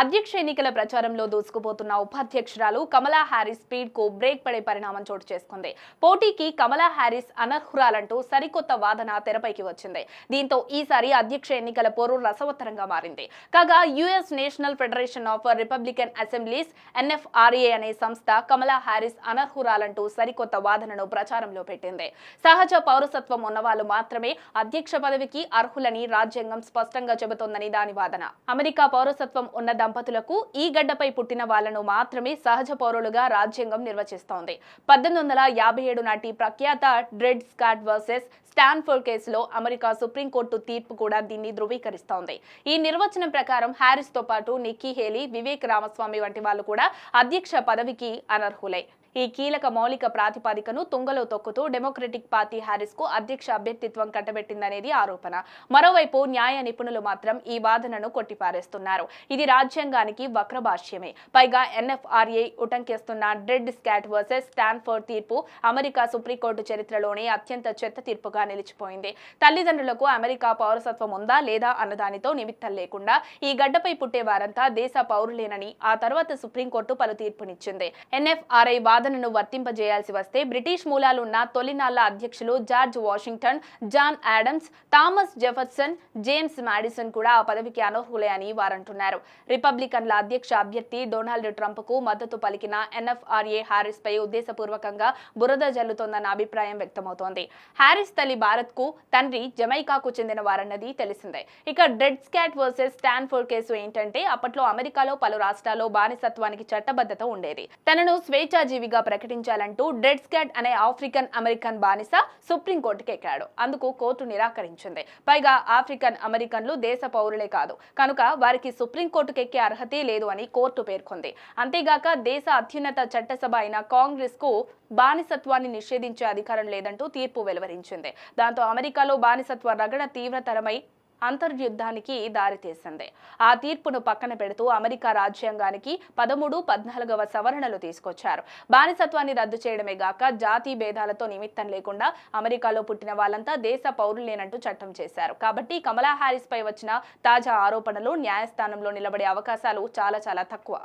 అధ్యక్ష ఎన్నికల ప్రచారంలో దూసుకుపోతున్న ఉపాధ్యక్షురాలు కమలా హ్యారిస్ స్పీడ్కు బ్రేక్ పడే పరిణామం చోటు చేసుకుంది. పోటీకి కమలా హ్యారిస్ అనర్హురాలంటూ సరికొత్త వాదన తెరపైకి వచ్చింది. దీంతో ఈసారి అధ్యక్ష ఎన్నికల పోరు రసవత్తరంగా మారింది. కాగా US national federation of republican assemblies NFRA అనే సంస్థ కమలా హ్యారిస్ అనర్హురాలంటూ సరికొత్త వాదనను ప్రచారంలో పెట్టింది. సహజ పౌరసత్వం ఉన్నవాళ్ళు మాత్రమే అధ్యక్ష పదవికి అర్హులని రాజ్యాంగం స్పష్టంగా చెబుతోందని దాని వాదన. అమెరికా పౌరసత్వం ఉన్న దంపతులకు ఈ గడ్డపై పుట్టిన వాళ్ళను మాత్రమే సహజ పౌరులుగా రాజ్యాంగం నిర్వచిస్తోంది. పద్దెనిమిది వందల యాభై ఏడు నాటి ప్రఖ్యాత డ్రెడ్ స్కాట్ వర్సెస్ స్టాన్ఫోర్డ్ కేసులో అమెరికా సుప్రీంకోర్టు తీర్పు కూడా దీన్ని ధృవీకరిస్తోంది. ఈ నిర్వచనం ప్రకారం హ్యారిస్తో పాటు నిక్కీ హేలీ వివేక్ రామస్వామి వంటి వాళ్ళు కూడా అధ్యక్ష పదవికి అనర్హులే. ఈ కీలక మౌలిక ప్రాతిపాదికను తుంగలో తొక్కుతూ డెమోక్రటిక్ పార్టీ హారిస్కు అధ్యక్ష అభ్యర్థిత్వం కట్టబెట్టిందనేది ఆరోపణ. మరోవైపు న్యాయ నిపుణులు మాత్రం ఈ వాదనను కొట్టిపారేస్తున్నారు. ఇది రాజ్యాంగానికి వక్రభాష్యమే. పైగా ఎన్ఎఫ్ఆర్ఏ ఉటంకిస్తున్న డ్రెడ్ స్కాట్ వర్సెస్ స్టాన్ఫర్డ్ తీర్పు అమెరికా సుప్రీంకోర్టు చరిత్రలోనే అత్యంత చెత్త తీర్పుగా నిలిచిపోయింది. తల్లిదండ్రులకు అమెరికా పౌరసత్వం ఉందా లేదా అన్నదానితో నిమిత్తం లేకుండా ఈ గడ్డపై పుట్టే వారంతా దేశ పౌరులేనని ఆ తర్వాత సుప్రీంకోర్టు పలు తీర్పునిచ్చింది. ఎన్ఎఫ్ఆర్ఐ వాదనను వర్తింపజేయాల్సి వస్తే బ్రిటిష్ మూలాలున్న తొలినాళ్ళ అధ్యక్షులు George Washington John Adams Thomas Jefferson James Madison కూడా ఆ పదవికి అనర్హులే అని వారంటున్నారు. రిపబ్లికన్ల అధ్యక్ష అభ్యర్థి డొనాల్డ్ ట్రంప్కు మద్దతు పలికిన ఎన్ఎఫ్ఆర్ఏ హారిస్ పై ఉద్దేశపూర్వకంగా బురద జల్లుతోందన్న అభిప్రాయం వ్యక్తమవుతోంది. హారిస్ తల్లి భారత్కు తండ్రి జమైకాకు చెందిన వారన్నది తెలిసిందే. ఇక డెడ్ స్కాట్ వర్సెస్ స్టాన్ఫోర్డ్ కేసు ఏంటంటే అప్పట్లో అమెరికాలో పలు రాష్ట్రాల్లో బానిసత్వానికి చట్టబద్ధత ఉండేది. తనను స్వేచ్ఛాజీవిగా ప్రకటించాలంటూ డెడ్ స్కాట్ అనే ఆఫ్రికన్ అమెరికన్ బానిస సుప్రీంకోర్టుకి ఎక్కాడు. అందుకు కోర్టు నిరాకరించింది. పైగా ఆఫ్రికన్ అమెరికన్లు దేశ పౌరులే కాదు. కనుక వారికి సుప్రీంకోర్టుకు ఎక్కే అర్హతే లేదు అని కోర్టు పేర్కొంది. అంతేగాక దేశ అత్యున్నత చట్టసభ అయిన కాంగ్రెస్కు బానిసత్వాన్ని నిషేధించే అధికారం లేదంటూ తీర్పు వెలువరించింది. దాంతో అమెరికాలో బానిసత్వ రగడ తీవ్రతరమై అంతర్యుద్ధానికి దారితీసింది ఆ తీర్పును పక్కన పెడుతూ అమెరికా రాజ్యాంగానికి పదమూడు పద్నాలుగవ సవరణలు తీసుకొచ్చారు. బానిసత్వాన్ని రద్దు చేయడమే గాక జాతి భేదాలతో నిమిత్తం లేకుండా అమెరికాలో పుట్టిన వాళ్ళంతా దేశ పౌరులేనంటూ చట్టం చేశారు. కాబట్టి కమలా హారిస్ పై వచ్చిన తాజా ఆరోపణలు న్యాయస్థానంలో నిలబడే అవకాశాలు చాలా చాలా తక్కువ.